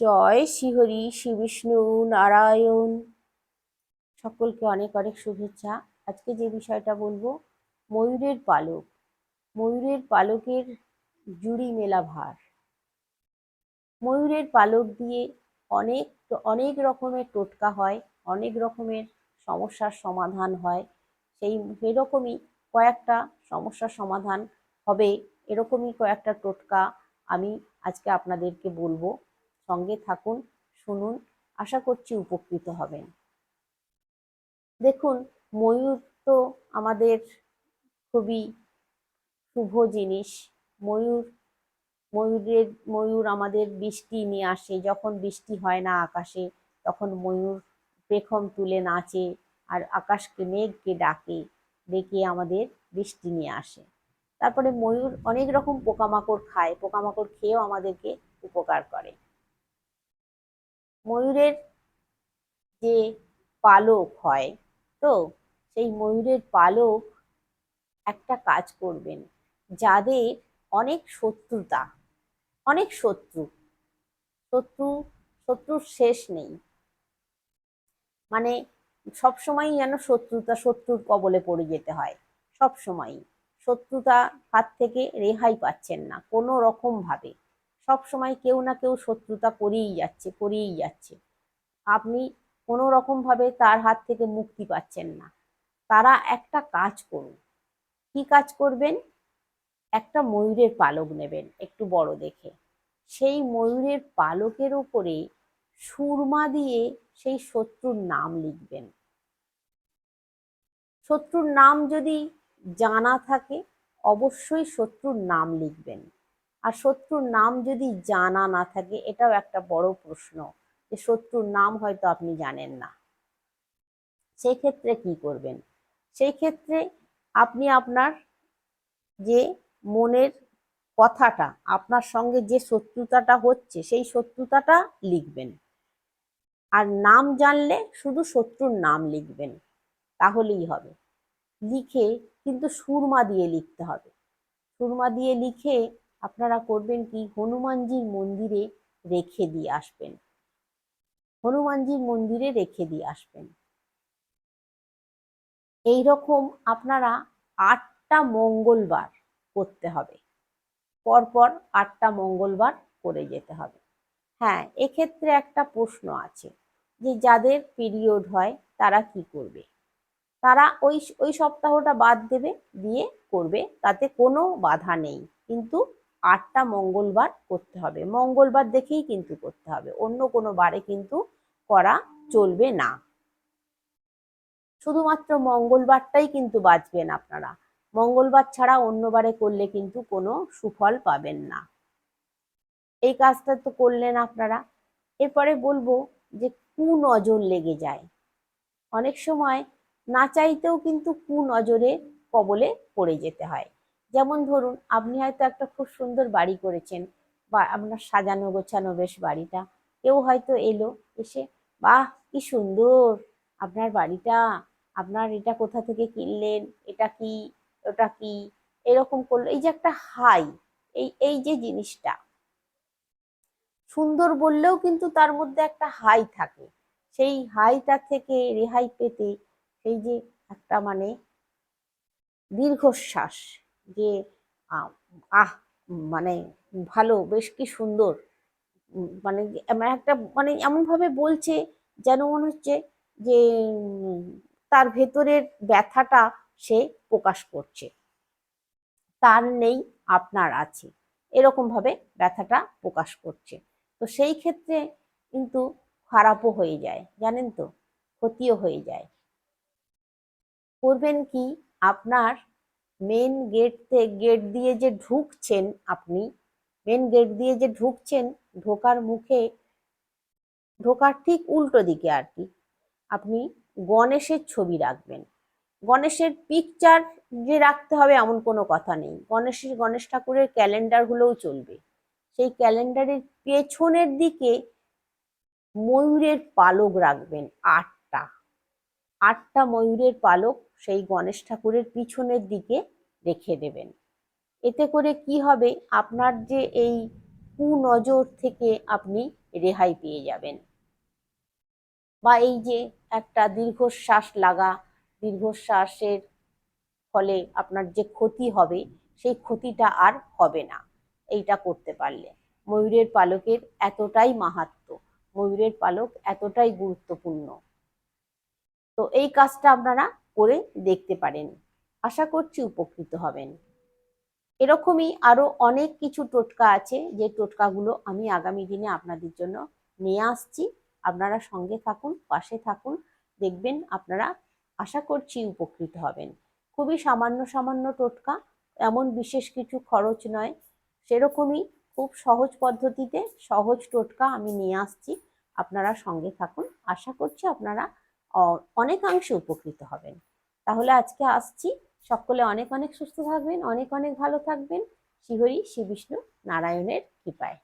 জয় শ্রীহরি শ্রী বিষ্ণু, নারায়ণ। সকলকে অনেক অনেক শুভেচ্ছা। আজকে যে বিষয়টা বলব, ময়ূরের পালক। ময়ূরের পালকের জুড়ি মেলা ভার। ময়ূরের পালক দিয়ে অনেক অনেক রকমের টোটকা হয়, অনেক রকমের সমস্যার সমাধান হয়। সেই সেরকমই কয়েকটা সমস্যার সমাধান হবে, এরকমই কয়েকটা টোটকা আমি আজকে আপনাদেরকে বলব। সঙ্গে থাকুন, শুনুন, আশা করছি উপকৃত হবেন। দেখুন, ময়ূর তো আমাদের খুবই শুভ জিনিস। ময়ূর, ময়ূরের, ময়ূর আমাদের বৃষ্টি নিয়ে আসে, যখন বৃষ্টি হয় না আকাশে, তখন ময়ূর পেখম তুলে নাচে আর আকাশকে মেঘকে ডাকে, ডেকে আমাদের বৃষ্টি নিয়ে আসে। তারপরে ময়ূর অনেক রকম পোকামাকড় খায়, পোকামাকড় খেয়েও আমাদেরকে উপকার করে। ময়ূরের যে পালক হয়, তো সেই ময়ূরের পালক একটা কাজ করবেন, যাদের অনেক শত্রুতা, অনেক শত্রু শত্রু, শত্রুর শেষ নেই। মানে সবসময়ই যেন শত্রুতা শত্রুর কবলে পড়ে যেতে হয় সব সময়ই শত্রুতা হাত থেকে রেহাই পাচ্ছেন না, কোনো রকম ভাবে সব সময় কেউ না কেউ শত্রুতা করেই যাচ্ছে করেই যাচ্ছে। আপনি কোনো রকম ভাবে তার হাত থেকে মুক্তি পাচ্ছেন না। তারা একটা কাজ করুন। কি কাজ করবেন? একটা ময়ূরের পালক নেবেন, একটু বড় দেখে। সেই ময়ূরের পালকের উপরে সুরমা দিয়ে সেই শত্রুর নাম লিখবেন। শত্রুর নাম যদি জানা থাকে, অবশ্যই শত্রুর নাম লিখবেন। আর শত্রুর নাম যদি জানা না থাকে, এটাও একটা বড় প্রশ্ন যে শত্রুর নাম হয়তো আপনি জানেন না। সেই ক্ষেত্রে কি করবেন? সেই ক্ষেত্রে আপনি আপনার যে মনের কথাটা, আপনার সঙ্গে যে শত্রুতাটা হচ্ছে, সেই শত্রুতাটা লিখবেন। আর নাম জানলে শুধু শত্রুর নাম লিখবেন, তাহলেই হবে। লিখে কিন্তু সুরমা দিয়ে লিখতে হবে। সুরমা দিয়ে লিখে আপনারা করবেন কি? হনুমানজির মন্দিরে রেখে দিয়ে আসবেন। হনুমানজির মন্দিরে রেখে দিয়ে আসবেন। এই রকম আপনারা আটটা মঙ্গলবার করতে হবে। পরপর আটটা মঙ্গলবার করে যেতে হবে। হ্যাঁ এক্ষেত্রে একটা প্রশ্ন আছে যে যাদের পিরিয়ড হয় তারা কি করবে? তারা ওই ওই সপ্তাহটা বাদ দেবে, দিয়ে করবে। তাতে কোনো বাধা নেই। কিন্তু আটটা মঙ্গলবার করতে হবে। মঙ্গলবার দেখেই কিন্তু করতে হবে। অন্য কোনো বারে কিন্তু করা চলবে না। শুধুমাত্র মঙ্গলবারটাই কিন্তু বাঁচবেন আপনারা। মঙ্গলবার ছাড়া অন্য বারে করলে কিন্তু কোনো সুফল পাবেন না। এই কাজটা তো করলেন আপনারা। এরপরে বলব যে কুনজর লেগে যায়। অনেক সময় না চাইতেও কিন্তু কুনজরে কবলে পড়ে যেতে হয়। যেমন ধরুন, আপনি হয়তো একটা খুব সুন্দর বাড়ি করেছেন বা আপনার সাজানো গোছানো বেশ বাড়িটা। কেউ হয়তো এলো, এসে, বাহ, কি সুন্দর! আপনার বাড়িটা, আপনার এটা কোথা থেকে কিনলেন? এটা কি? ওটা কি? এরকম করল। এই যে একটা হাই, এই এই যে জিনিসটা। সুন্দর বললেও কিন্তু তার মধ্যে একটা হাই থাকে। সেই হাইটা থেকে রেহাই পেতে সেই যে একটা মানে দীর্ঘশ্বাস। যে, আহ মানে ভালো, বেশ কি সুন্দর। মানে একটা মানে এমনভাবে বলছে যেন মনে হচ্ছে যে তার ভেতরের ব্যথাটা সে প্রকাশ করছে। তার নেই, আপনার আছে। এরকম ভাবে ব্যথাটা প্রকাশ করছে। তো সেই ক্ষেত্রে কিন্তু খারাপও হয়ে যায়, জানেন তো? ক্ষতিও হয়ে যায়। করবেন কি? আপনার মেন গেট গেট দিয়ে যে ঢুকছেন আপনি মেন গেট দিয়ে যে ঢুকছেন, ঢোকার মুখে, ঢোকার ঠিক উল্টো দিকে আর কি, আপনি গণেশের ছবি রাখবেন। গণেশের পিকচার যে রাখতে হবে এমন কোনো কথা নেই। গণেশের, গণেশ ঠাকুরের ক্যালেন্ডারগুলোও চলবে। সেই ক্যালেন্ডারের পেছনের দিকে ময়ূরের পালক রাখবেন আটটা। আটটা ময়ূরের পালক সেই গণেশ ঠাকুরের পিছনের দিকে রেখে দেবেন। এতে করে কি হবে? আপনার যে এই কুনজর থেকে আপনি রেহাই পেয়ে যাবেন। বা এই যে একটা দীর্ঘশ্বাস লাগা, দীর্ঘশ্বাসের ফলে আপনার যে ক্ষতি হবে, সেই ক্ষতিটা আর হবে না। এইটা করতে পারলে। ময়ূরের পালকের এতটাই মাহাত্ম, ময়ূরের পালক এতটাই গুরুত্বপূর্ণ। তো এই কাজটা আপনারা করে দেখতে পারেন। আশা করছি উপকৃত হবেন। এরকমই আরও অনেক কিছু টোটকা আছে, যে টোটকাগুলো আমি আগামী দিনে আপনাদের জন্য নিয়ে আসছি। আপনারা সঙ্গে থাকুন, পাশে থাকুন, দেখবেন আপনারা আশা করছি উপকৃত হবেন। খুবই সামান্য সামান্য টোটকা, এমন বিশেষ কিছু খরচ নয়। সেরকমই খুব সহজ পদ্ধতিতে সহজ টোটকা আমি নিয়ে আসছি। আপনারা সঙ্গে থাকুন, আশা করছি আপনারা অনেকাংশে উপকৃত হবেন। তাহলে আজকে আসছি। সকলে অনেক অনেক সুস্থ থাকবেন, অনেক অনেক ভালো থাকবেন। শ্রীহরি শ্রী বিষ্ণু নারায়ণের কৃপায়।